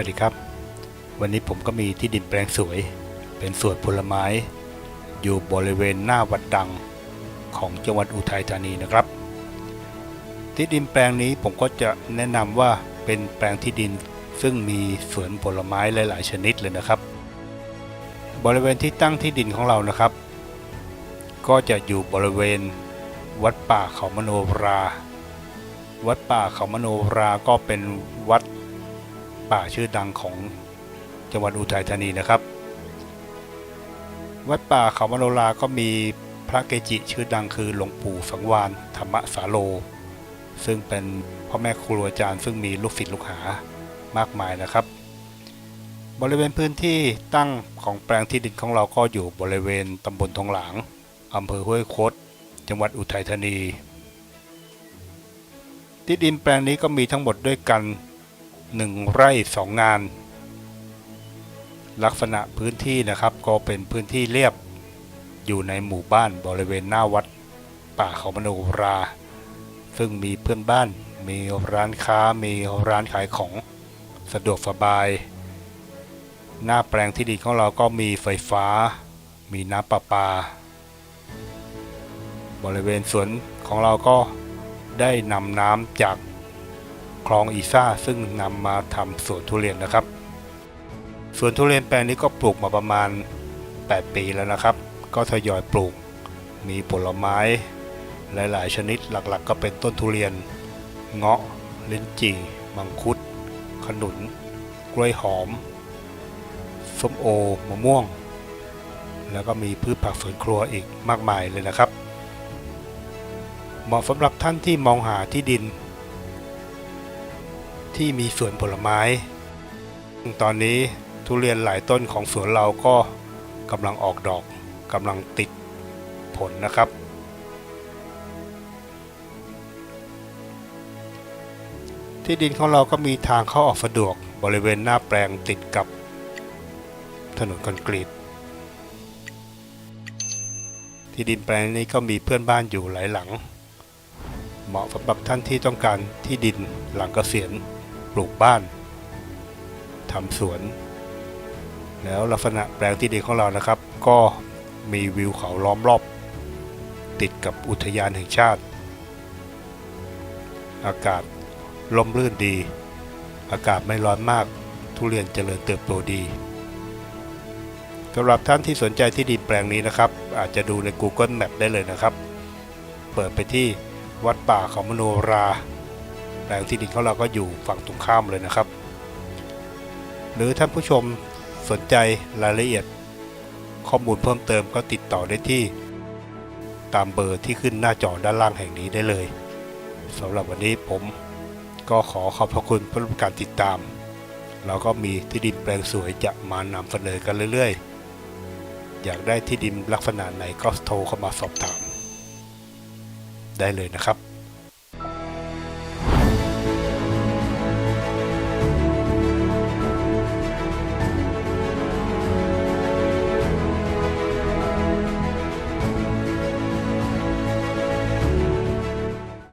วัสดีครับ วันนี้ผมก็มีที่ดินแปลงสวย เป็นสวนผลไม้ อยู่บริเวณหน้าวัดดังของจังหวัดอุทัยธานีนะครับ ที่ดินแปลงนี้ผมก็จะแนะนำว่าเป็นแปลงที่ดินซึ่งมีสวนผลไม้หลาย ๆ ชนิดเลยนะครับ บริเวณที่ตั้งที่ดินของเรานะครับ ก็จะอยู่บริเวณวัดป่าเขามโนรา วัดป่าเขามโนราก็เป็นวัด ป่าชื่อดังของจังหวัดอุทัยธานีนะครับ วัดป่าเขามโนราก็มีพระเกจิชื่อดังคือหลวงปู่สังวานธรรมสาโล ซึ่งเป็นพ่อแม่ครูอาจารย์ซึ่งมีลูกศิษย์ลูกหามากมายนะครับ บริเวณพื้นที่ตั้งของแปลงที่ดินของเราก็อยู่บริเวณตำบลทองหลางอำเภอห้วยคดจังหวัดอุทัยธานีที่ดินแปลงนี้ก็มีทั้งหมดด้วยกัน 1 ไร่ 2 งาน ลักษณะพื้นที่นะครับก็เป็นพื้นที่เรียบอยู่ในหมู่บ้านบริเวณหน้าวัดป่าเขามโนรา ซึ่งมีเพื่อนบ้าน มีร้านค้า มีร้านขายของสะดวกสบาย หน้าแปลงที่ดินของเราก็มีไฟฟ้า มีน้ำประปา บริเวณสวนของเราก็ได้นำน้ำจาก คลองอีซ่าซึ่งนำมาทำสวนทุเรียนนะครับสวนทุเรียนแปลงนี้ก็ปลูกมาประมาณ 8 ปีแล้วนะครับ ก็ทยอยปลูก มีผลไม้ หลายๆ ชนิดหลักๆ ก็เป็นต้นทุเรียน เงาะลิ้นจี่ มังคุด ขนุน กล้วยหอม ส้มโอ มะม่วง แล้วก็มีพืชผักสวนครัวอีกมากมายเลยนะครับ เหมาะสำหรับท่านที่มองหาที่ดิน ที่มีสวนผลไม้ตอนนี้ทุเรียนหลายต้นของสวนเราก็กำลังออกดอกกำลังติดผลนะครับ ที่ดินของเราก็มีทางเข้าออกสะดวกบริเวณหน้าแปลงติดกับถนนคอนกรีต ที่ดินแปลงนี้ก็มีเพื่อนบ้านอยู่หลายหลัง เหมาะสำหรับท่านที่ต้องการที่ดินหลังเกษียณ ปลูกบ้านทำสวน แล้วลักษณะแปลงที่ดินของเรานะครับ ก็มีวิวเขาล้อมรอบ ติดกับอุทยานแห่งชาติ อากาศลมลื่นดี อากาศไม่ร้อนมาก ทุเรียนเจริญเติบโตดีสำหรับท่านที่สนใจที่ดินแปลงนี้นะครับ อาจจะดูใน Google Map ได้เลยนะครับ เปิดไปที่วัดป่าเขามโนรา แปลงที่ดินของเราก็อยู่ฝั่งตรงข้ามเลยนะครับ หรือท่านผู้ชมสนใจรายละเอียด ข้อมูลเพิ่มเติมก็ติดต่อได้ที่ ตามเบอร์ที่ขึ้นหน้าจอด้านล่างแห่งนี้ได้เลยสำหรับวันนี้ผมก็ขอขอบพระคุณเพื่อการติดตาม เราก็มีที่ดินแปลงสวยจะมานำเสนอกันเรื่อย ๆ อยากได้ที่ดินลักษณะไหนก็โทรเข้ามาสอบถาม ได้เลยนะครับ